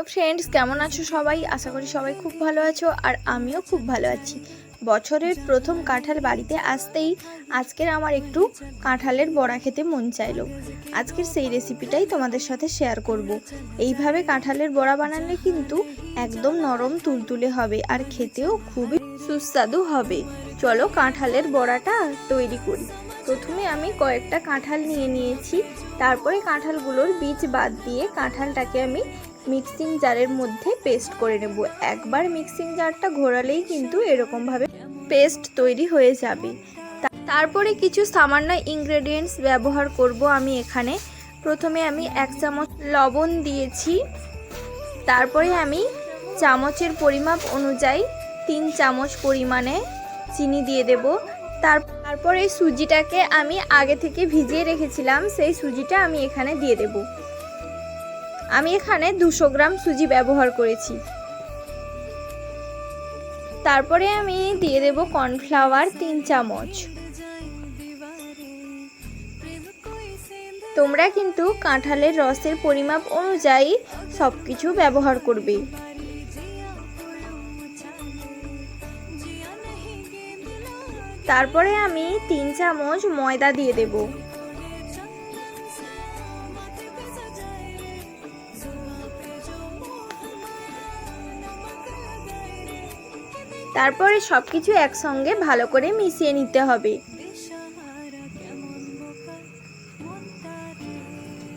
Hello friends, কেমন আছো সবাই? আশা করি সবাই খুব ভালো আছো আর আমিও খুব ভালো আছি। বছরের প্রথম কাঁঠাল বাড়িতে আসতেই আজকের আমার একটু কাঁঠালের বড়া খেতে মন চাইলো। আজকের সেই রেসিপিটাই তোমাদের সাথে শেয়ার করব। এইভাবে কাঁঠালের বড়া বানালে কিন্তু একদম নরম তুলতুলে হবে আর খেতেও খুবই সুস্বাদু হবে। চলো কাঁঠালের বড়াটা তৈরি করি। প্রথমে আমি কয়েকটা কাঁঠাল নিয়ে নিয়েছি। তারপরে কাঁঠালগুলোর বীজ বাদ দিয়ে কাঁঠালটাকে আমি মিক্সিং জারের মধ্যে পেস্ট করে নেব। একবার মিক্সিং জারটা ঘোরালেই কিন্তু এরকমভাবে পেস্ট তৈরি হয়ে যাবে। তারপরে কিছু সামান্য ইনগ্রেডিয়েন্টস ব্যবহার করব আমি এখানে। প্রথমে আমি এক চামচ লবণ দিয়েছি। তারপরে আমি চামচের পরিমাপ অনুযায়ী তিন চামচ পরিমাণে চিনি দিয়ে দেব। তার তারপর এই সুজিটাকে আমি আগে থেকে ভিজিয়ে রেখেছিলাম, সেই সুজিটা আমি এখানে দিয়ে দেব। আমি এখানে দুশো গ্রাম সুজি ব্যবহার করেছি। তারপরে আমি দিয়ে দেব কর্নফ্লাওয়ার তিন চামচ। তোমরা কিন্তু কাঁঠালের রসের পরিমাপ অনুযায়ী সব কিছু ব্যবহার করবে। তারপরে আমি তিন চামচ ময়দা দিয়ে দেব। তারপরে সব কিছু একসঙ্গে ভালো করে মিশিয়ে নিতে হবে।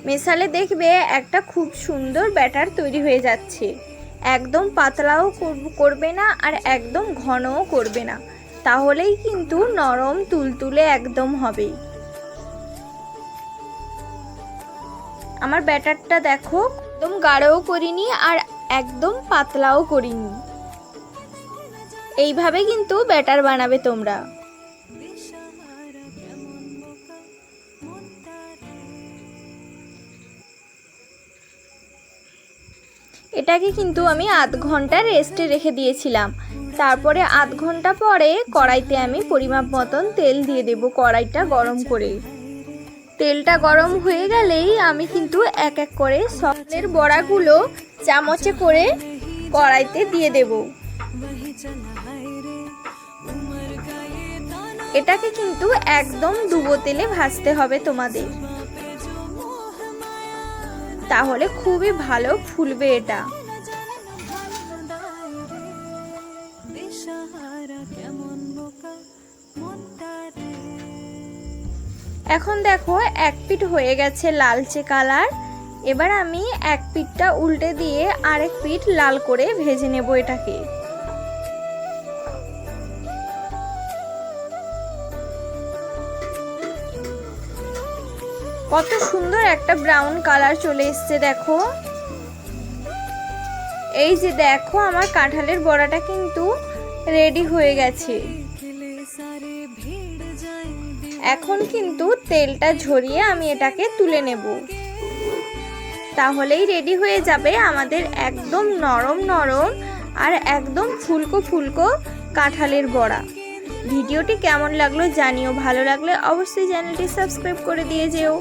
মেশালে দেখবে একটা খুব সুন্দর ব্যাটার তৈরি হয়ে যাচ্ছে। একদম পাতলাও করব- না আর একদম ঘনও করবে না। তাহলেই কিন্তু নরম তুলতুলে একদম হবে। আমার ব্যাটারটা দেখো, একদম গাঢ়ও করিনি আর একদম পাতলাও করিনি। এইভাবে কিন্তু ব্যাটার বানাবে তোমরা। এটাকে কিন্তু আমি আধ ঘণ্টা রেস্টে রেখে দিয়েছিলাম। তারপরে আধ ঘণ্টা পরে কড়াইতে আমি পরিমাপ মতন তেল দিয়ে দেব কড়াইটা গরম করে। তেলটা গরম হয়ে গেলেই আমি কিন্তু এক এক করে সবলের বড়াগুলো চামচে করে কড়াইতে দিয়ে দেব। এটাকে কিন্তু একদম ডুবো তেলে ভাজতে হবে তোমাদের। তাহলে খুবই ভালো ফুলবে এটা। এখন দেখো এক পিঠ হয়ে গেছে লালচে কালার। এবার আমি এক পিঠটা উল্টে দিয়ে আরেক পিঠ লাল করে ভেজে নেব এটাকে। কত সুন্দর একটা ব্রাউন কালার চলে এসছে, দেখো। এই যে দেখো, আমার কাঁঠালের বড়াটা কিন্তু রেডি হয়ে গেছে। এখন কিন্তু তেলটা ঝরিয়ে আমি এটাকে তুলে নেব। তাহলেই রেডি হয়ে যাবে আমাদের একদম নরম নরম আর একদম ফুলকো ফুলকো কাঁঠালের বড়া। ভিডিওটি কেমন লাগল জানিও, ভালো লাগলে অবশ্যই চ্যানেলটি সাবস্ক্রাইব করে দিয়ে যেও।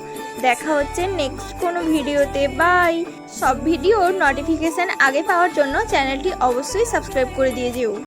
দেখা হচ্ছে নেক্সট কোনো ভিডিওতে। বাই সব ভিডিওর নোটিফিকেশান আগে পাওয়ার জন্য চ্যানেলটি অবশ্যই সাবস্ক্রাইব করে দিয়ে যেও।